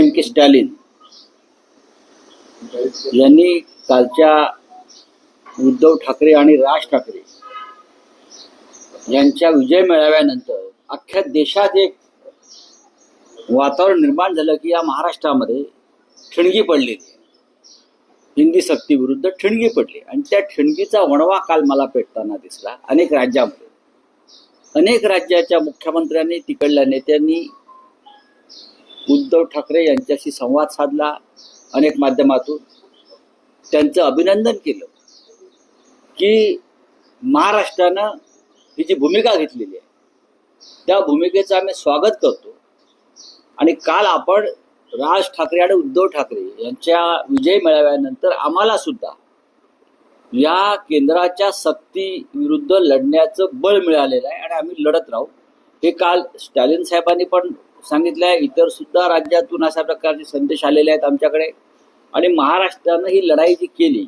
M के स्टॅलिन यांनी कालच्या उद्धव ठाकरे आणि राज ठाकरे यांच्या विजय मेळाव्यानंतर अख्ख्या देशात एक वातावरण निर्माण झालं की या महाराष्ट्रामध्ये ठिणगी पडलेली हिंदी सक्ती विरुद्ध ठिणगी पडली आणि त्या ठिणगीचा वणवा काल मला पेटताना दिसला अनेक राज्यामध्ये. अनेक राज्याच्या मुख्यमंत्र्यांनी तिकडल्या नेत्यांनी उद्धव ठाकरे यांच्याशी संवाद साधला अनेक माध्यमातून. त्यांचं अभिनंदन केलं की महाराष्ट्रानं ही जी भूमिका घेतलेली आहे त्या भूमिकेचं आम्ही स्वागत करतो. आणि काल आपण राज ठाकरे आणि उद्धव ठाकरे यांच्या विजय मेळाव्यानंतर आम्हाला सुद्धा या केंद्राच्या सक्ती विरुद्ध लढण्याचं बळ मिळालेलं आहे आणि आम्ही लढत राहू. हे काल स्टॅलिन साहेबांनी पण सांगितलं आहे इतर सुद्धा राज्यातून अशा प्रकारचे संदेश आलेले आहेत आमच्याकडे. आणि महाराष्ट्रानं ही लढाई जी केली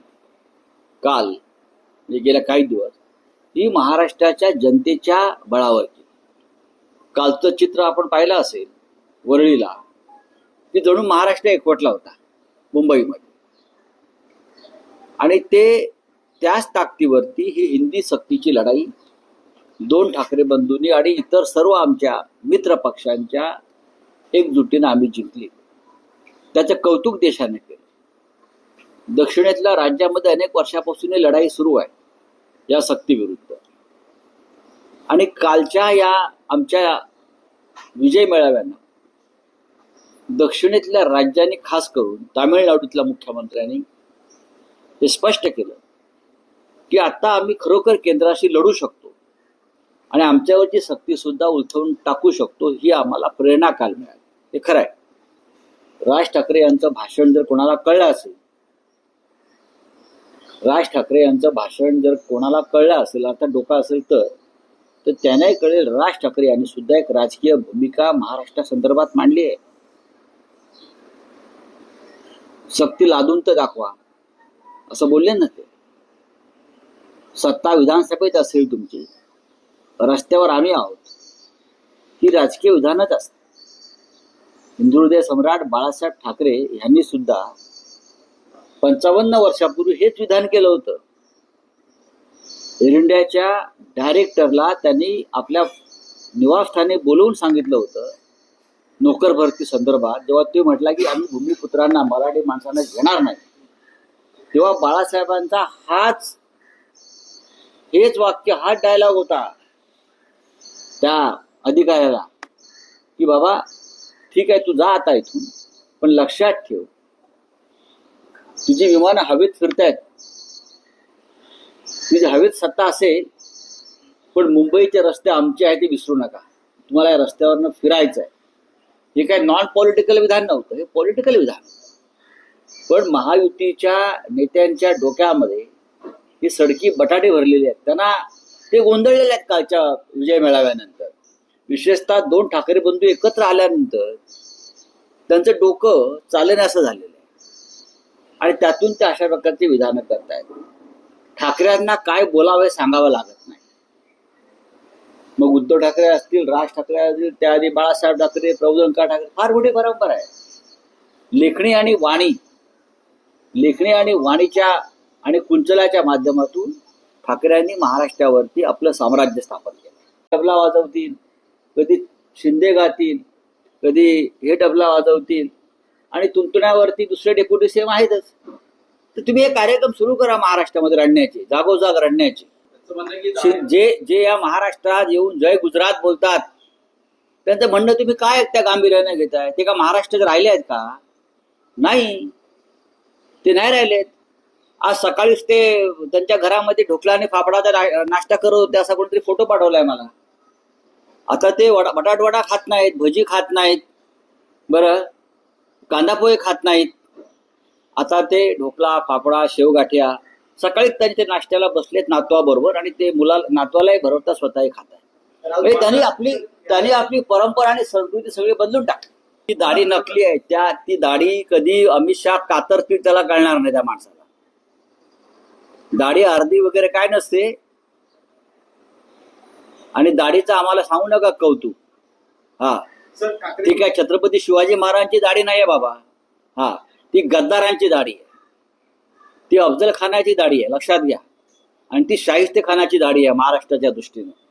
काल म्हणजे गेल्या काही दिवस ही महाराष्ट्राच्या जनतेच्या बळावर केली. कालचं चित्र आपण पाहिलं असेल वरळीला की जणू महाराष्ट्र एकवटला होता मुंबईमध्ये. आणि ते त्याच ताकदीवरती ही हिंदी सक्तीची लढाई दोन ठाकरे बंधूंनी आणि इतर सर्व आमच्या मित्र पक्षांच्या एकजुटीनं आम्ही जिंकली. त्याचं कौतुक देशाने केलं. दक्षिणेतल्या राज्यामध्ये अनेक वर्षापासून लढाई सुरू आहे या सक्तीविरुद्ध. आणि कालच्या या आमच्या विजय मेळाव्यानं दक्षिणेतल्या राज्यांनी खास करून तामिळनाडूतल्या मुख्यमंत्र्यांनी हे स्पष्ट केलं की आता आम्ही खरोखर केंद्राशी लढू शकतो. आणि आमच्यावरची सक्ती सुद्धा उलथवून टाकू शकतो ही आम्हाला प्रेरणा काल मिळाली. हे खरं आहे राज ठाकरे यांचं भाषण जर कोणाला कळलं असेल राज ठाकरे यांचं भाषण जर कोणाला कळलं असेल आता डोका असेल तर तर त्याने कळेल राज ठाकरे यांनी सुद्धा एक राजकीय भूमिका महाराष्ट्रासंदर्भात मांडली आहे. सक्ती लादून तर दाखवा. असं बोलले ना ते. सत्ता विधानसभेत असेल तुमची. रस्त्यावर आम्ही आहोत. ही राजकीय विधानच असते हिंदुहृदय सम्राट बाळासाहेब ठाकरे यांनी सुद्धा पंचावन्न वर्षापूर्वी हेच विधान केलं होतं. एअर इंडियाच्या डायरेक्टरला त्यांनी आपल्या निवासस्थानी बोलवून सांगितलं होतं. नोकर भरती संदर्भात जेव्हा ते म्हटला की आम्ही भूमिपुत्रांना मराठी माणसांना घेणार नाही तेव्हा बाळासाहेबांचा हाच हेच वाक्य हाच डायलॉग होता. त्या अधिकाऱ्याला की बाबा ठीक आहे तू जा आता इथून पण लक्षात ठेव. तुझी विमानं हवेत फिरतायत. तुझी हवेत सत्ता असेल पण मुंबईचे रस्ते आमचे आहे ते विसरू नका. तुम्हाला या रस्त्यावरनं फिरायचं आहे हे काय नॉन पॉलिटिकल विधान नव्हतं हे पॉलिटिकल विधान. पण महायुतीच्या नेत्यांच्या डोक्यामध्ये ही सडकी बटाटे भरलेली आहेत. त्यांना ते गोंधळलेले आहेत कालच्या विजय मेळाव्यानंतर. विशेषतः दोन ठाकरे बंधू एकत्र आल्यानंतर त्यांचं डोकं चालण्यास झालेलं आहे. आणि त्यातून ते अशा प्रकारची विधानं करतायत. ठाकरेंना काय बोलावं सांगावं लागत नाही. मग उद्धव ठाकरे असतील राज ठाकरे असतील त्याआधी बाळासाहेब ठाकरे प्रबोधनकार ठाकरे फार मोठी परंपरा आहे. लेखणी आणि वाणी लेखणी आणि वाणीच्या आणि कुंचलाच्या माध्यमातून ठाकरेंनी महाराष्ट्रावरती आपलं साम्राज्य स्थापन केलं. डबला वाजवतील कधी शिंदे गातील कधी हे डबला वाजवतील आणि तुंतुण्यावरती दुसरे डेप्युटी सीएम आहेतच. तर तुम्ही हे कार्यक्रम सुरू करा महाराष्ट्रामध्ये रडण्याचे जागोजाग रडण्याचे. जे जे या महाराष्ट्रात येऊन जय गुजरात बोलतात त्यांचं म्हणणं तुम्ही काय त्या गांभीर्याने घेताय? ते का महाराष्ट्रात राहिले आहेत का? नाही. ते नाही राहिलेत. आज सकाळीच ते त्यांच्या घरामध्ये ढोकळा आणि फाफडाचा नाश्ता करत होते असा कोणतरी फोटो पाठवलाय मला. आता ते वडा बटाट वडा खात नाहीत भजी खात नाहीत बरं? कांदा पोहे खात नाहीत. आता ते ढोकळा फाफडा शेवगाठ्या सकाळी त्यांच्या नाश्त्याला बसलेत नातवाबरोबर आणि ते मुला नातवालाही भरवता स्वतःही खात आहे म्हणजे त्यांनी आपली त्यांनी आपली परंपरा आणि संस्कृती सगळी बदलून टाकली. ती दाढी नकली आहे त्या ती दाढी कधी अमित शहा कातरतील त्याला कळणार नाही त्या माणसाला. दाढी अर्धी वगैरे काय नसते. आणि दाढीचं आम्हाला सांगू नका कौतुक. हा. ती काय छत्रपती शिवाजी महाराजांची दाढी नाही आहे बाबा. हा. ती गद्दारांची दाढी आहे. ती अफजल खानाची दाढी आहे लक्षात घ्या. आणि ती शाहिस्ते खानाची दाढी आहे महाराष्ट्राच्या दृष्टीने.